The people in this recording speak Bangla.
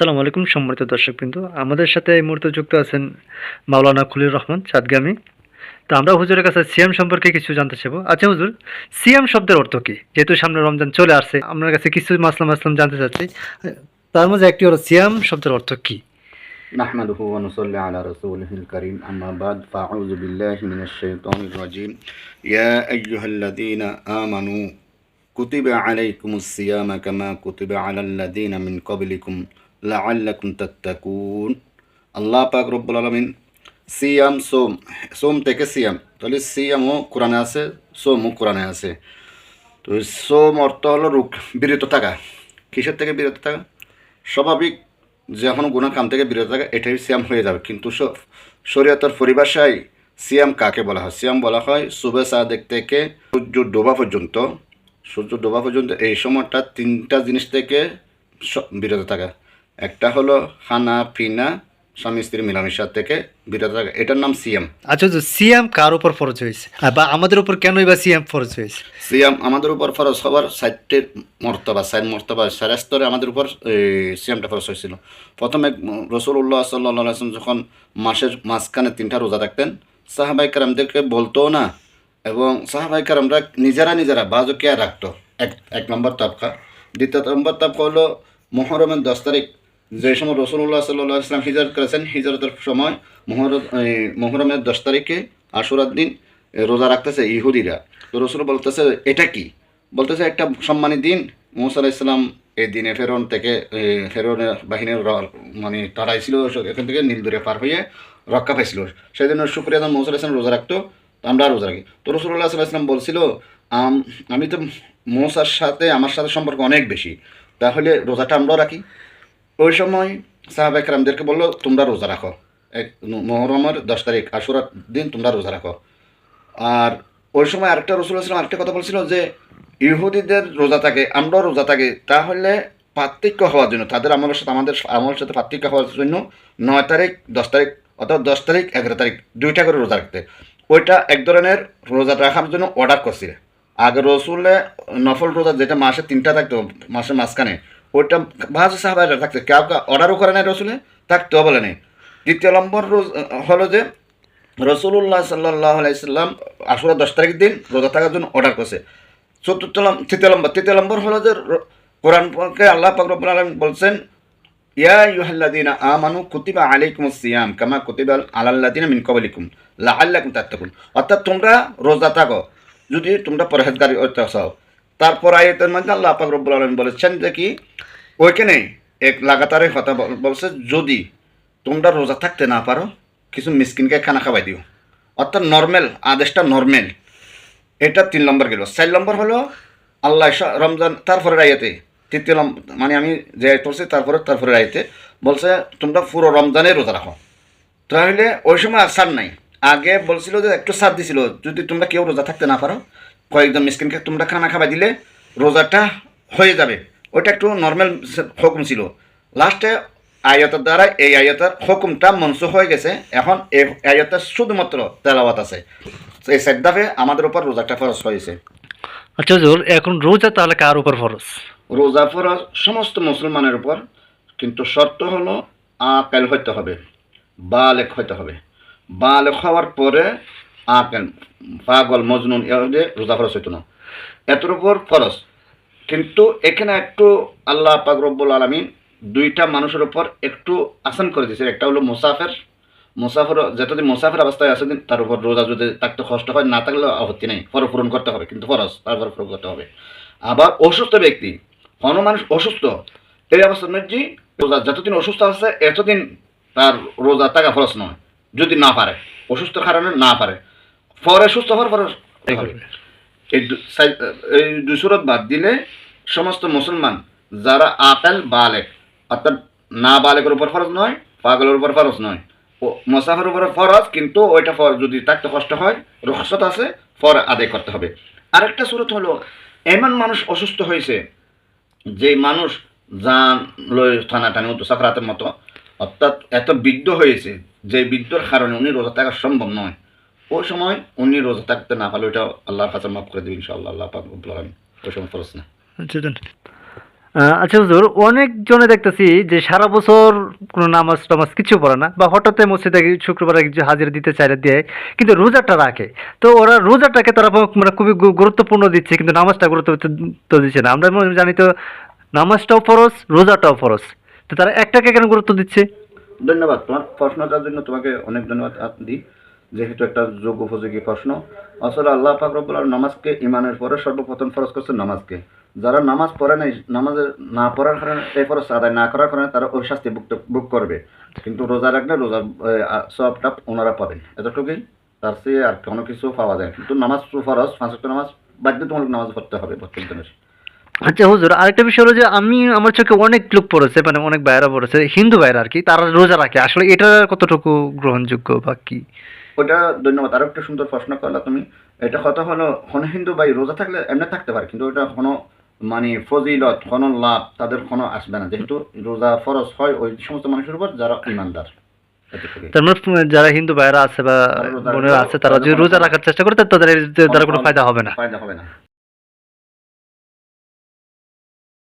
আসসালামু আলাইকুম সম্মানিত দর্শকবৃন্দ আমাদের সাথে এই মুহূর্তে যুক্ত আছেন মাওলানা খুলির রহমান চাঁদগামী তো আমরা হুজুরের কাছে সিয়াম সম্পর্কে কিছু জানতে চাইবো আচ্ছা হুজুর সিয়াম শব্দের অর্থ কি যেহেতু সামনে রমজান চলে আসছে আপনার কাছে কিছু মাসলাম মাসলাম জানতে চাচ্ছি তার মধ্যে একটি হলো সিয়াম শব্দের অর্থ কি نحمده ونصلي على رسوله الكريم أما بعد فأعوذ بالله من الشيطان الرجيم يا أيها الذين آمنوا كتب عليكم الصيام كما كتب على الذين من قبلكم লাআল্লাকুম তাত্তাকুন। আল্লাহ পাক রব্বুল আলামিন সিয়াম, সোম সোম থেকে সিয়াম, তাহলে সিয়ামও কোরআনে আছে সোমও কোরআনে আছে। তো সোম অর্থ হলো রুক বিরত থাকা। কিসের থেকে বিরত থাকা? স্বাভাবিক যখন গুণা কাম থেকে বিরত থাকা, এটাই সিয়াম হয়ে যাবে। কিন্তু শরীয়তের পরিভাষায় সিয়াম কাকে বলা হয়? সিয়াম বলা হয় সুবে সাদেক থেকে সূর্য ডোবা পর্যন্ত। সূর্য ডোবা পর্যন্ত এই সময়টা তিনটা জিনিস থেকে বিরত থাকা। একটা হলো খানা পিনা স্বামী স্ত্রী মিলামিশা থেকে বিরত থাকা। এটার নাম সিয়াম। আচ্ছা হুজুর সিয়াম কার উপর ফরজ হয়েছে? বা আমাদের উপর কেনই বা সিয়াম ফরজ হয়েছে? সিয়াম আমাদের উপর ফরজ হবার সাইটের মর্তবা সাইড মর্তবা সারা স্তরে আমাদের উপর এই, সিয়ামটা ফরজ হয়েছিল। প্রথমে রসুল্লাহ সাল্লাহ আসলাম যখন মাসের মাঝখানে তিনটা রোজা রাখতেন সাহাবাই কারামদেরকে বলতো না এবং সাহাবাই কারামরা নিজেরা নিজেরা বাজকিয়া রাখতো। এক এক নম্বর তাপকা দ্বিতীয় নম্বর তাপকা হলো মহরমের দশ তারিখ যে সময় রসুল্লাহ সাল্লাহ ইসলাম হিজরত করেছেন হিজরতের সময় মহর এই, মহরমের দশ তারিখে আশুরার দিন রোজা রাখতেছে ইহুদিরা। তো রসুল বলতেছে এটা কি? বলতেছে একটা সম্মানী দিন। মুসা ইসলাম এই দিনে ফেরন থেকে ফেরনের বাহিনীর মানে তাড়াইছিল এখান থেকে নীলদুরে পার হয়ে রক্ষা পাইছিল। সেই জন্য শুক্রিয়া আদম মৌসা ইসলাম রোজা রাখতো আমরা রোজা রাখি। তো রসুল্লাহ সাল্লাহ ইসলাম বলছিল আমি তো মৌসার সাথে আমার সাথে সম্পর্ক অনেক বেশি। তাহলে রোজাটা আমরাও রাখি। ওই সময় সাহাবাই কালামদেরকে বলল, তোমরা রোজা রাখো। এক মহরমের দশ তারিখ আশুরার দিন তোমরা রোজা রাখো। আর ওই সময় আরেকটা রসুল আসলাম আরেকটা কথা বলছিল যে, ইহুদিদের রোজা থাকে আমরাও রোজা থাকে, তাহলে পার্থক্য হওয়ার জন্য, তাদের আমলের সাথে, আমাদের আমলের সাথে পার্থক্য হওয়ার জন্য নয় তারিখ, দশ তারিখ, অর্থাৎ দশ তারিখ, এগারো তারিখ, দুইটা করে রোজা রাখতে। ওইটা এক ধরনের রোজা রাখার জন্য অর্ডার করছে আগে রসুলে নফল রোজা যেটা মাসে তিনটা থাকতো, মাসের মাঝখানে ওইটা ভাজ সাহাবাই থাকছে। কেউ অর্ডারও করে নাই রসুলে থাকতেও বলে নেই। দ্বিতীয় নম্বর হলো যে রসুল্লাহ সাল্লাহ আলাইসাল্লাম আশুরা দশ তারিখ দিন রোজা থাকার জন্য অর্ডার করছে। চতুর্থ তৃতীয় নম্বর তৃতীয় নম্বর হলো যে কোরআনকে আল্লাহ পাকরবুল আলম বলছেন, ইয়া ইউহাল্লাদিনা আমানু কুতিবা আলাইকুম সিয়াম কামা কুতিবা আলাল্লাদিনা মিন কবলিকুম লাআল্লাকুম তাত্তাকুন। অর্থাৎ তোমরা রোজা থাকো। যদি তোমরা পরহেজগারি চাও তারপর আয়াতের মধ্যে আল্লাহ পাক রব্বুল আলম বলেছেন যে কি, ওইখানে এক লাগাতারে কথা বল- বলছে, যদি তোমরা রোজা থাকতে না পারো, কিছু মিসকিনকে খানা খাওয়াই দিও। অর্থাৎ নর্মেল আদেশটা নর্মেল এটা তিন নম্বর গেল। চার নম্বর হলো, আল্লাহ রমজান তারপরে রাইয়াতে তৃতীয় মানে আমি যে পড়ছি, তারপরে তারপরে রাইতে বলছে, তোমরা পুরো রমজানে রোজা রাখো। তাহলে ওই সময় আর সার নাই। আগে বলছিল যে একটু সার দিছিল, যদি তোমরা কেউ রোজা থাকতে না পারো কয়েকজন মিসকিনকে তোমরা খানা খাওয়াই দিলে রোজাটা হয়ে যাবে। ওইটা একটু নর্মাল হুকুম ছিল। লাস্টে আয়তের দ্বারা এই আয়তের হুকুমটা মনসুখ হয়ে গেছে। এখন এই আয়তের শুধুমাত্র তেলাওয়াত আছে। এই সেদ্দাফে আমাদের উপর রোজাটা ফরজ হয়েছে। আচ্ছা হুজুর এখন রোজা তাহলে কার উপর ফরজ? রোজা ফরজ সমস্ত মুসলমানের উপর কিন্তু শর্ত হলো আকেল হইতে হবে বালেক হইতে হবে। বালেক হওয়ার পরে আকেল পাগল, মজনুন এভাবে রোজা ফরজ হইতো না। এতর উপর ফরজ। কিন্তু এখানে একটু আল্লাহ পাক রব্বুল আলমিন দুইটা মানুষের উপর একটু আসান করে দিয়েছে একটা হলো মুসাফের। মুসাফর, যতদিন মুসাফের অবস্থায় আছে, তার উপর রোজা যদি থাকতে কষ্ট হয়, না থাকলে আপত্তি নেই। ফর পূরণ করতে হবে, কিন্তু ফরজ, তারপর পূরণ করতে হবে। আবার অসুস্থ ব্যক্তি, কোনো মানুষ অসুস্থ, এই মধ্যে রোজা যতদিন অসুস্থ আছে, এতদিন তার রোজা থাকা ফরজ নয়, যদি না পারে। অসুস্থ কারণে না পারে। পরে সুস্থ হওয়ার পরে এই এই দুই বাদ দিলে সমস্ত মুসলমান যারা আকাল বালেক অর্থাৎ না বালেকের উপর ফরজ নয় পাগলের উপর ফরজ নয়। মোসাফের উপর ফরজ কিন্তু ওইটা ফর যদি থাকতে কষ্ট হয় রহসত আছে ফর আদায় করতে হবে। আরেকটা সুরত হলো এমন মানুষ অসুস্থ হয়েছে যে মানুষ যান লই টানাটানি মতো সাকরাতের মতো অর্থাৎ এত বৃদ্ধ হয়েছে যে বৃদ্ধর কারণে উনি রোজা থাকা সম্ভব নয়। ওই সময় উনি রোজা থাকতে না পারলে ওইটা আল্লাহর কাছে মাফ করে দেবেন ইনশাআল্লাহ আল্লাহ পাক। ওই সময় ফরজ না। আচ্ছা, আচ্ছা হুজুর অনেক জনে দেখতেছি যে সারা বছর কোনো নামাজ টামাজ কিছু পড়ে না বা হঠাৎ মসজিদে শুক্রবার কিছু হাজিরা দিতে চাইলে দেয় কিন্তু রোজাটা রাখে। তো ওরা রোজাটাকে তারা মানে খুবই গুরুত্বপূর্ণ দিচ্ছে কিন্তু নামাজটা গুরুত্ব তো দিচ্ছে না। আমরা জানি তো নামাজটাও ফরজ রোজাটাও ফরজ। তো তারা একটাকে কেন গুরুত্ব দিচ্ছে? ধন্যবাদ। তোমার প্রশ্নটার জন্য তোমাকে অনেক ধন্যবাদ দিই যেহেতু একটা যোগ্য উপযোগী প্রশ্ন। আসলে আল্লাহ আলামিন নামাজকে ইমানের পরে সর্বপ্রথম ফরজ করছে নামাজকে। যারা নামাজ পড়ে নাই, নামাজের না পড়ার কারণে, এই ফরজ আদায় না করার কারণে তারা ওই শাস্তি ভুক্ত, ভোগ করবে। কিন্তু রোজা রাখলে রোজা সবটা ওনারা পাবেন। এতটুকুই তার চেয়ে আর কোনো কিছু পাওয়া যায়। কিন্তু নামাজ ফরজ, পাঁচ নামাজ বাধ্যতামূলক নামাজ পড়তে হবে প্রত্যেক দিনের। আচ্ছা হুজুর আরেকটা বিষয় হলো যে আমি আমার চোখে অনেক লোক পড়েছে মানে অনেক বাইরা পড়েছে হিন্দু বাইরা আর কি তারা রোজা রাখে। আসলে এটা কতটুকু গ্রহণযোগ্য বা কি? ওটা ধন্যবাদ। আরও একটা সুন্দর প্রশ্ন করলা তুমি। এটা কথা হলো কোনো হিন্দু ভাই রোজা থাকলে এমনি থাকতে পারে কিন্তু ওটা কোনো মানে ফজিলত কোনো লাভ তাদের কোনো আসবে না। যেহেতু রোজা ফরজ হয় ওই সমস্ত মানুষের উপর যারা ইমানদার। তার মানে যারা হিন্দু ভাইরা আছে বা বোনেরা আছে তারা যদি রোজা রাখার চেষ্টা করে তাদের দ্বারা কোনো কোনো ফায়দা হবে না। ফায়দা হবে না।